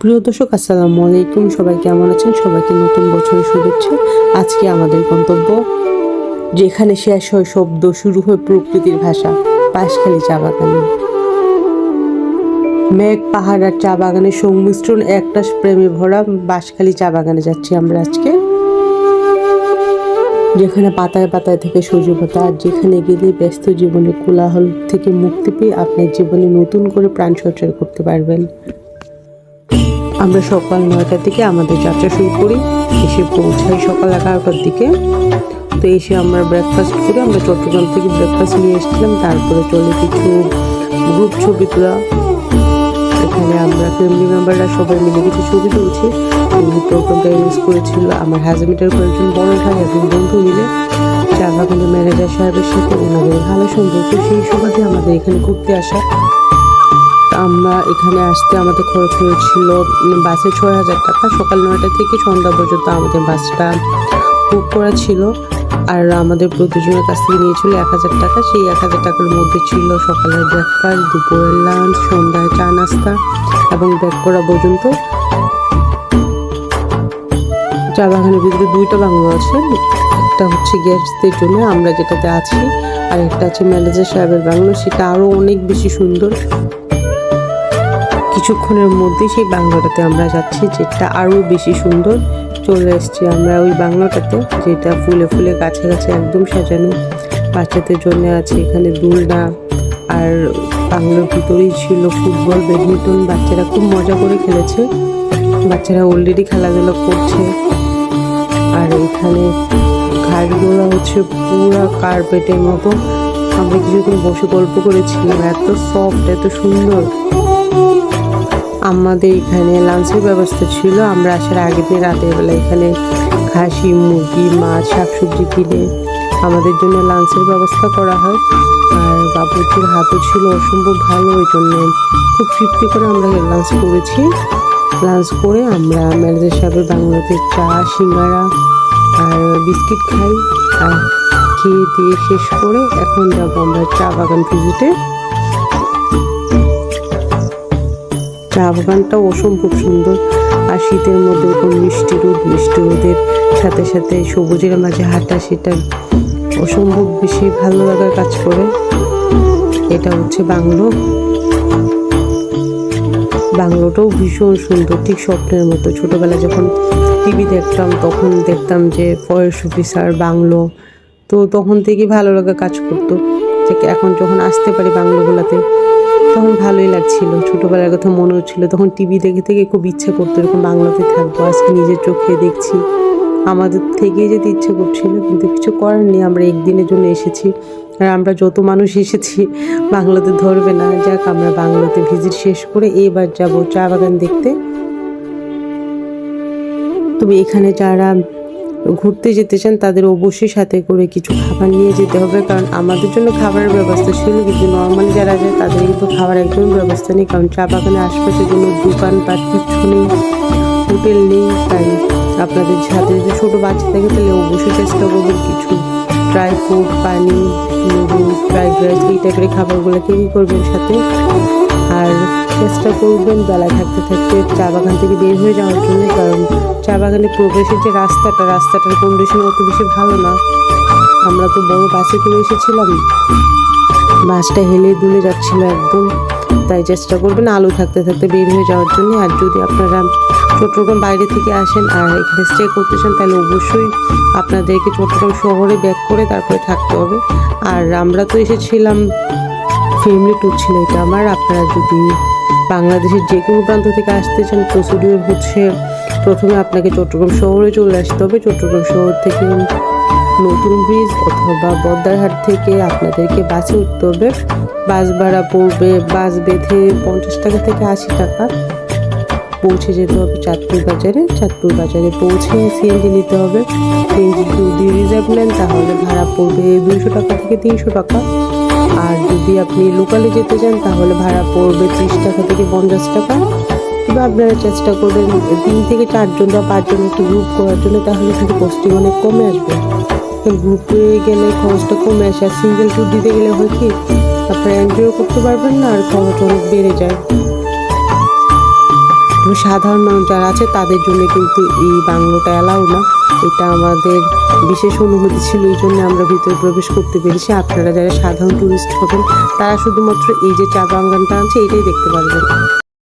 প্রিয় দর্শক, আসসালামু আলাইকুম। সবাই কেমন আছেন? সবাইকে নতুন বছরের শুভেচ্ছা। আজকে আমাদের গন্তব্য, যেখানে শেষ হয় শব্দ, শুরু হয় প্রকৃতির ভাষা, পাশখালি চা বাগানে। মেঘ, পাহাড় আর চা বাগানের সংমিশ্রণ একটা প্রেমে ভরা বাঁশখালী চা বাগানে যাচ্ছি আমরা আজকে। যেখানে পাতায় পাতায় থেকে সজীবতা আর যেখানে গেলে ব্যস্ত জীবনে কোলাহল থেকে মুক্তি পেয়ে আপনার জীবনে নতুন করে প্রাণ সঞ্চয় করতে পারবেন। আমরা সকাল নয়টার দিকে আমাদের যাত্রা শুরু করি। এসে পৌঁছাই সকাল এগারোটার দিকে। তো এসে আমরা ব্রেকফাস্ট করি। আমরা চট্টগ্রাম থেকে ব্রেকফাস্ট নিয়ে এসেছিলাম। তারপরে চলে কিছু গ্রুপ ছবি তোলা। এখানে আমরা ফ্যামিলি মেম্বাররা সবাই মিলে কিছু ছবি তুলছি। প্রোগ্রামটা ইউজ করেছিল। আমার হাজবেন্ডের কয়েকজন বড় ভাই এবং বন্ধু মিলে। চা বাগানের ম্যানেজার সাহেবের সাথে ওনাদের ভালো সম্পর্ক, সেই সুবাদে আমাদের এখানে ঘুরতে আসা। আমরা এখানে আসতে আমাদের খরচ হয়েছিল বাসে ছয় হাজার টাকা। সকাল নয়টা থেকে সন্ধ্যা পর্যন্ত আমাদের বাসটা বুক করা ছিল। আর আমাদের প্রতিজনের কাছ থেকে নিয়েছিল এক হাজার টাকা। সেই এক হাজার টাকার মধ্যে ছিল সকালের ব্রেকফাস্ট দুপুরের লাঞ্চ সন্ধ্যায় চা নাস্তা এবং ব্যাক করা পর্যন্ত। চা বাগানের ভিতরে দুইটা বাংলো আছে। একটা হচ্ছে গেস্টদের জন্য, আমরা যেটাতে আছি, আর একটা আছে ম্যানেজার সাহেবের বাংলো। সেটা আরও অনেক বেশি সুন্দর। কিছুক্ষণের মধ্যে সেই বাংলোটাতে আমরা যাচ্ছি, যেটা আরও বেশি সুন্দর। চলে এসেছি আমরা ওই বাংলোটাতে, যেটা ফুলে ফুলে গাছে গাছে একদম সাজানো। বাচ্চাদের জন্য আছে এখানে দুলনা, আর বাংলোর ভিতরেই ছিল ফুটবল, ব্যাডমিন্টন। বাচ্চারা খুব মজা করে খেলেছে। বাচ্চারা অলরেডি খেলাধুলা করছে। আর এখানে ঘাটগুলো হচ্ছে পুরা কার্পেটের মতো। আমরা কিছুক্ষণ বসে গল্প করেছিলাম, এত সফট এত সুন্দর। আমাদের এখানে লাঞ্চের ব্যবস্থা ছিল। আমরা আসার আগের দিন রাতের বেলা এখানে খাসি, মুরগি, মাছ, শাকসবজি কিনে আমাদের জন্য লাঞ্চের ব্যবস্থা করা হয়। আর বাবুর্চির হাতও ছিল অসম্ভব ভালো, ওই জন্য খুব তৃপ্তি করে আমরা লাঞ্চ করেছি। লাঞ্চ করে আমরা ম্যানেজার সাহেবের বাংলাতে চা, সিঙ্গারা আর বিস্কিট খাই। আর খেয়ে দিয়ে শেষ করে এখন যাব আমরা চা বাগান ভিজিটে। চা বাগানটা অসম্ভব সুন্দর। আর শীতের মধ্যে এরকম মিষ্টি রোদ, মিষ্টি রোদের সাথে সাথে সবুজের মাঝে হাঁটা সেটা অসম্ভব বেশি ভালো লাগার কাজ করে। এটা হচ্ছে বাংলো। বাংলোটাও ভীষণ সুন্দর, ঠিক স্বপ্নের মতো। ছোটবেলায় যখন টিভি দেখতাম, তখন দেখতাম যে ফরেস্ট অফিসার বাংলো। তো তখন থেকে ভালো লাগা কাজ করতো। এখন যখন আসতে পারি বাংলোগুলোতে তখন ভালোই লাগছিল। ছোটবেলার কথা মনে হচ্ছিল। তখন টিভি দেখে থেকে খুব ইচ্ছা করতো এরকম বাংলাতে থাকব। আজকে নিজের চোখে দেখছি। আমাদের থেকেই যেতে ইচ্ছে করছিল, কিন্তু কিছু করার নেই। আমরা একদিনের জন্য এসেছি। আর আমরা যত মানুষ এসেছি, বাংলাতে ধরবে না। যাক, আমরা বাংলাতে ভিজিট শেষ করে এবার যাব চা বাগান দেখতে। তবে এখানে যারা ঘুরতে যেতে চান, তাদের অবশ্যই সাথে করে কিছু খাবার নিয়ে যেতে হবে, কারণ আমাদের জন্য খাবারের ব্যবস্থা ছিল, কিন্তু নর্মালি যারা যায় তাদের কিন্তু খাবার একদম ব্যবস্থা নেই, কারণ চা বাগানের আশপাশে কোনো দোকানপাট কিচ্ছু নেই, হোটেল নেই, তাই আপনাদের সাথে যদি ছোটো বাচ্চা থাকে তাহলে অবশ্যই চেষ্টা করবেন কিছু ড্রাই ফ্রুট পানি ফ্রাইড রাইস এই টাইপের খাবারগুলো ক্যারি করবেন সাথে। আর চেষ্টা করবেন বেলা থাকতে থাকতে চা বাগান থেকে বের হয়ে যাওয়ার জন্য, কারণ চা বাগানে প্রবেশের যে রাস্তাটা, রাস্তাটার কন্ডিশন অত বেশি ভালো না। আমরা তো বড় বাসে করে এসেছিলাম। বাসটা হেলে দুলে যাচ্ছিল একদম। তাই চেষ্টা করবেন আলো থাকতে থাকতে বের হয়ে যাওয়ার জন্য। আর যদি আপনারা চট্টগ্রাম বাইরে থেকে আসেন আর এখানে স্টে করতে চান, তাহলে অবশ্যই আপনাদেরকে চট্টগ্রাম শহরে ব্যাক করে তারপরে থাকতে হবে। আর আমরা তো এসেছিলাম ফ্যামিলি ট্যুর ছিল এটা আমার। আপনারা যদি বাংলাদেশের যে কোনো প্রান্ত থেকে আসতে চান প্রসিডিওর হচ্ছে প্রথমে আপনাকে চট্টগ্রাম শহরে চলে আসতে হবে। চট্টগ্রাম শহর থেকে নতুন ব্রিজ অথবা বদ্দারহাট থেকে আপনাদেরকে বাসে উঠতে হবে। বাস ভাড়া পড়বে বাস বেঁধে পঞ্চাশ টাকা থেকে আশি টাকা পৌঁছে যেতে হবে চাঁদপুর বাজারে। চাঁদপুর বাজারে পৌঁছে সিএনজি নিতে হবে। সিএনজি যদি রিজার্ভ নেন, তাহলে ভাড়া পড়বে দুইশো টাকা থেকে তিনশো টাকা। আর যদি আপনি লোকালে যেতে চান, তাহলে ভাড়া পড়বে ত্রিশ টাকা থেকে পঞ্চাশ টাকা। তবে আপনারা চেষ্টা করবেন তিন থেকে চারজন বা পাঁচজন একটু গ্রুপ করার জন্য, তাহলে কিন্তু কস্টিং অনেক কমে আসবে। গ্রুপে গেলে খরচটা কমে আসে, আর সিঙ্গেল ট্যুর দিতে গেলে হয় কি, আপনারা এনজয় করতে পারবেন না, আর খরচ অনেক বেড়ে যায়। সাধারণ মানুষ যারা আছে, তাদের জন্য কিন্তু এই বাংলোটা অ্যালাউ না। এটা আমাদের বিশেষ অনুভূতি ছিল এই জন্য আমরা ভিতরে প্রবেশ করতে পেরেছি। আপনারা যারা সাধারণ টুরিস্ট হবেন, তারা শুধুমাত্র এই যে চা বাগানটা আছে এটাই দেখতে পারবেন।